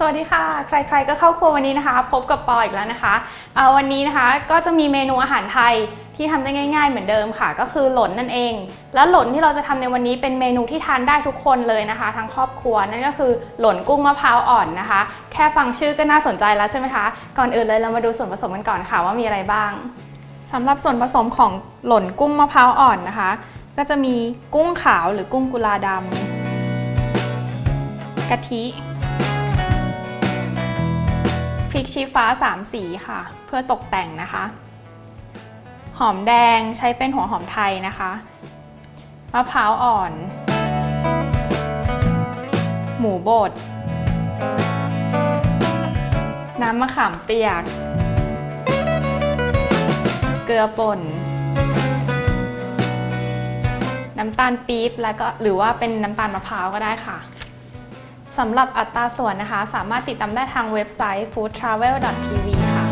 สวัสดีค่ะ ใครๆก็เข้าครัววันนี้นะคะ พบกับปออีกแล้วนะคะเอ่อวันนี้นะคะก็จะมีเมนูอาหารไทยที่ทำได้ง่ายๆเหมือนเดิมค่ะ ก็คือหล่นนั่นเอง แล้วหล่นที่เราจะทำในวันนี้เป็นเมนูที่ทานได้ทุกคนเลยนะคะ ทั้งครอบครัวนั่นก็คือหล่นกุ้งมะพร้าวอ่อนนะคะ แค่ฟังชื่อก็น่าสนใจแล้วใช่ไหมคะ ก่อนอื่นเลยเรามาดูส่วนผสมกันก่อนค่ะว่ามีอะไรบ้างสำหรับส่วนผสมของหล่นกุ้งมะพร้าวอ่อนนะคะ ก็จะมีกุ้งขาวหรือกุ้งกุลาดำกะทิ ริกชี้ฟ้า 3 สีค่ะ เพื่อตกแต่งนะคะ หอมแดงใช้เป็นหัวหอมไทยนะคะมะพร้าวอ่อน หมูบด น้ำมะขามเปียก เกลือป่น น้ำตาลปี๊บแล้วก็หรือว่าเป็นน้ำตาลมะพร้าวก็ได้ค่ะ สำหรับอัตราส่วนนะคะ สามารถติดตามได้ทางเว็บไซต์ foodtravel.tv ค่ะ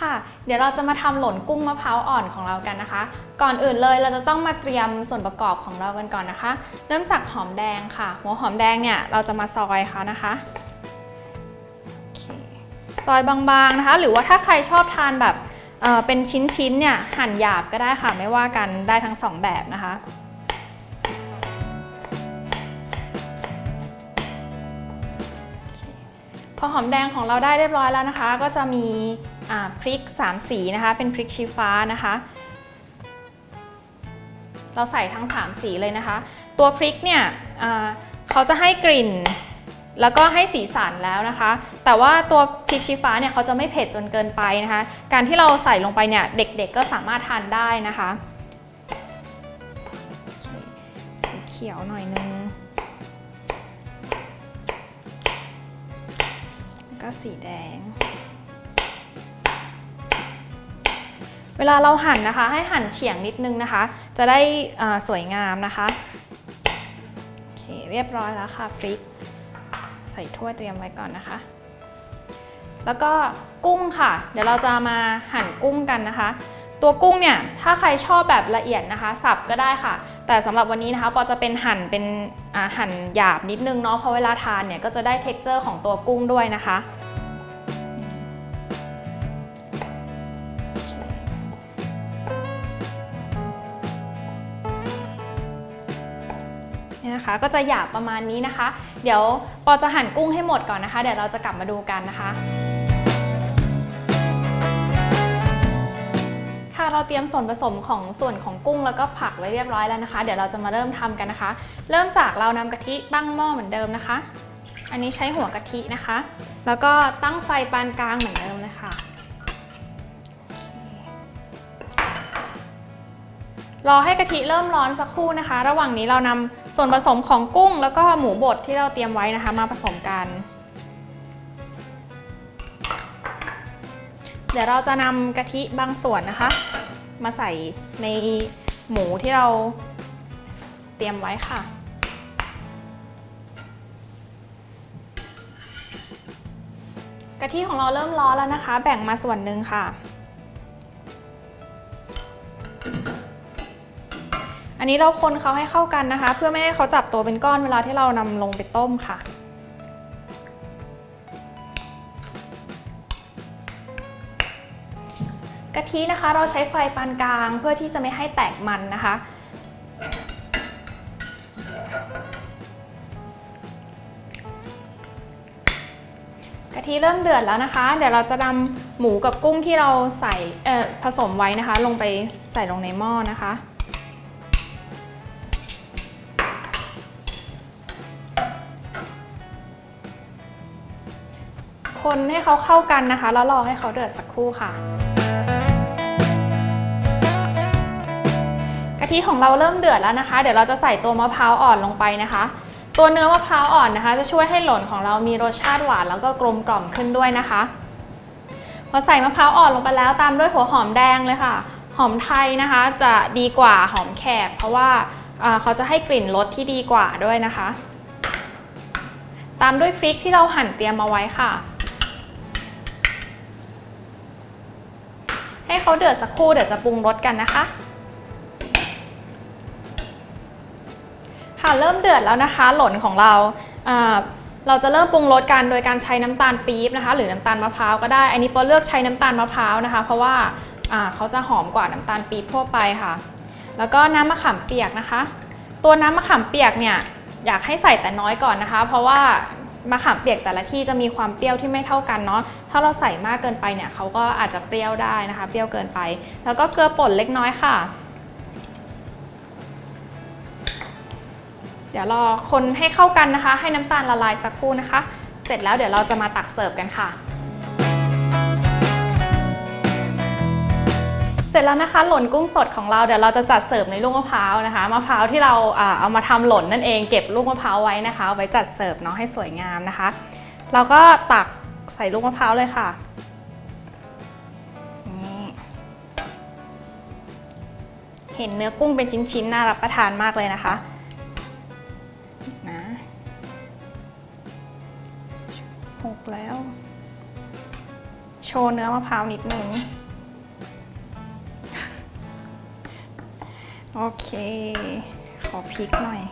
ค่ะ เดี๋ยวเราจะมาทำหล่นกุ้งมะพร้าวอ่อนของเรากันนะคะ ก่อนอื่นเลยเราจะต้องมาเตรียมส่วนประกอบของเรากันก่อนนะคะ เริ่มจากหอมแดงค่ะ หัวหอมแดงเนี่ยเราจะมาซอยเขานะคะซอยบางๆนะคะ หรือว่าถ้าใครชอบทานแบบเเป็นชิ้นๆเนี่ยหั่นหยาบก็ได้ค่ะไม่ว่ากันได้ทั้งสองแบบนะคะ พอหอมแดงของเราได้เรียบร้อยแล้วนะคะ ก็จะมีพริก 3 สีนะคะ เป็นพริกชี้ฟ้านะคะ เราใส่ทั้ง 3 สีเลยนะคะ ตัวพริกเนี่ยเขาจะให้กลิ่น แล้วก็ให้สีสันแล้วนะคะ แต่ว่าตัวพริกชี้ฟ้าเนี่ยเขาจะไม่เผ็ดจนเกินไปนะคะ การที่เราใส่ลงไปเนี่ยเด็กๆก็สามารถทานได้นะคะสีเขียวหน่อยนึง ก็สีแดง เวลาเราหั่นนะคะ ให้หั่นเฉียงนิดนึงนะคะ จะได้สวยงามนะคะโอเคเรียบร้อยแล้วค่ะพริก ใส่ถ้วยเตรียมไว้ก่อนนะคะ แล้วก็กุ้งค่ะ เดี๋ยวเราจะมาหั่นกุ้งกันนะคะ ตัวกุ้งเนี่ยถ้าใครชอบแบบละเอียดนะคะ สับก็ได้ค่ะ แต่สำหรับวันนี้นะคะปอจะเป็นหั่นเป็นหั่นหยาบนิดนึงเนาะเพราะเวลาทานเนี่ยก็จะได้ t e x t อร์ของตัวกุ้งด้วยนะคะเนี่นะคะก็จะหยาบประมาณนี้นะคะ เดี๋ยวปอจะหั่นกุ้งให้หมดก่อนนะคะ เดี๋ยวเราจะกลับมาดูกันนะคะ เราเตรียมส่วนผสมของส่วนของกุ้งแล้วก็ผักไว้เรียบร้อยแล้วนะคะ เดี๋ยวเราจะมาเริ่มทำกันนะคะ เริ่มจากเรานำกะทิตั้งหม้อเหมือนเดิมนะคะ อันนี้ใช้หัวกะทินะคะ แล้วก็ตั้งไฟปานกลางเหมือนเดิมเลยค่ะรอให้กะทิเริ่มร้อนสักครู่นะคะ ระหว่างนี้เรานำส่วนผสมของกุ้ง แล้วก็หมูบดที่เราเตรียมไว้นะคะ มาผสมกัน เดี๋ยวเราจะนำกะทิบางส่วนนะคะ มาใส่ในหมูที่เราเตรียมไว้ค่ะ กะทิของเราเริ่มร้อนแล้วนะคะ แบ่งมาส่วนหนึ่งค่ะ อันนี้เราคนเขาให้เข้ากันนะคะ เพื่อไม่ให้เขาจับตัวเป็นก้อนเวลาที่เรานำลงไปต้มค่ะ กะทินะคะ เราใช้ไฟปานกลางเพื่อที่จะไม่ให้แตกมันนะคะ กะทิเริ่มเดือดแล้วนะคะ เดี๋ยวเราจะนำหมูกับกุ้งที่เราใส่ผสมไว้นะคะ ลงไปใส่ลงในหม้อนะคะคนให้เขาเข้ากันนะคะ แล้วรอให้เขาเดือดสักครู่ค่ะะทิของเราเริ่มเดือดแล้วนะคะ เดี๋ยวเราจะใส่ตัวมะพร้าวอ่อนลงไปนะคะ ตัวเนื้อมะพร้าวอ่อนนะคะ จะช่วยให้หล่นของเรามีรสชาติหวานแล้วก็กลมกล่อมขึ้นด้วยนะคะ พอใส่มะพร้าวอ่อนลงไปแล้วตามด้วยหัวหอมแดงเลยค่ะ หอมไทยนะคะ จะดีกว่าหอมแขก เพราะว่าอ่าเขาจะให้กลิ่นรสที่ดีกว่าด้วยนะคะ ตามด้วยพริกที่เราหั่นเตรียมมาไว้ค่ะให้เขาเดือดสักครู่เดี๋ยวจะปรุงรสกันนะคะ ค่ะเริ่มเดือดแล้วนะคะ หล่นของเราเราจะเริ่มปรุงรสกันโดยการใช้น้ำตาลปี๊บนะคะ หรือน้ำตาลมะพร้าวก็ได้ อันนี้ปอเลือกใช้น้ำตาลมะพร้าวนะคะ เพราะว่าเขาจะหอมกว่าน้ำตาลปี๊บทั่วไปค่ะ แล้วก็น้ำมะขามเปียกนะคะ ตัวน้ำมะขามเปียกเนี่ยอยากให้ใส่แต่น้อยก่อนนะคะ เพราะว่ามะขามเปียกแต่ละที่จะมีความเปรี้ยวที่ไม่เท่ากันเนาะ ถ้าเราใส่มากเกินไปเนี่ยเขาก็อาจจะเปรี้ยวได้นะคะ เปรี้ยวเกินไป แล้วก็เกลือป่นเล็กน้อยค่ะ ดี๋ยวรอคนให้เข้ากันนะคะ ให้น้ำตาลละลายสักครู่นะคะ เสร็จแล้วเดี๋ยวเราจะมาตักเสิร์ฟกันค่ะ เสร็จแล้วนะคะหล่นกุ้งสดของเราเดี๋ยวเราจะจัดเสิร์ฟในลูกมะพร้าวนะคะมะพร้าวที่เราเอามาทำหล่นนั่นเองเก็บลูกมะพร้าวไว้นะคะไว้จัดเสิร์ฟเนาะให้สวยงามนะคะ เราก็ตักใส่ลูกมะพร้าวเลยค่ะนี่เห็นเนื้อกุ้งเป็นชิ้นๆ น่ารับประทานมากเลยนะคะ ว์เนื้อมะพร้าวนิดนึง โอเค ขอพริกหน่อย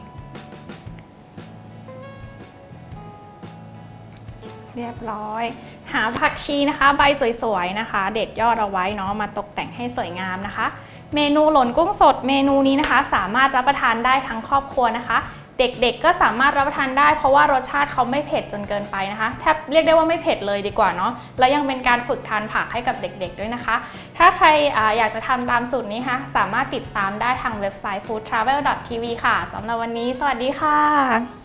เรียบร้อย หาผักชีนะคะ ใบสวยๆนะคะ เด็ดยอดเอาไว้เนาะมาตกแต่งให้สวยงามนะคะ เมนูหล่นกุ้งสดเมนูนี้นะคะ สามารถรับประทานได้ทั้งครอบครัวนะคะ เด็กๆก็สามารถรับประทานได้ เพราะว่ารสชาติเขาไม่เผ็ดจนเกินไปนะคะแทบเรียกได้ว่าไม่เผ็ดเลยดีกว่าเนาะและยังเป็นการฝึกทานผักให้กับเด็กๆด้วยนะคะ ถ้าใครออยากจะทำตามสูตรนี้ค่ะสามารถติดตามได้ทางเว็บไซต์ foodtravel.tv ค่ะสำหรับวันนี้ สวัสดีค่ะ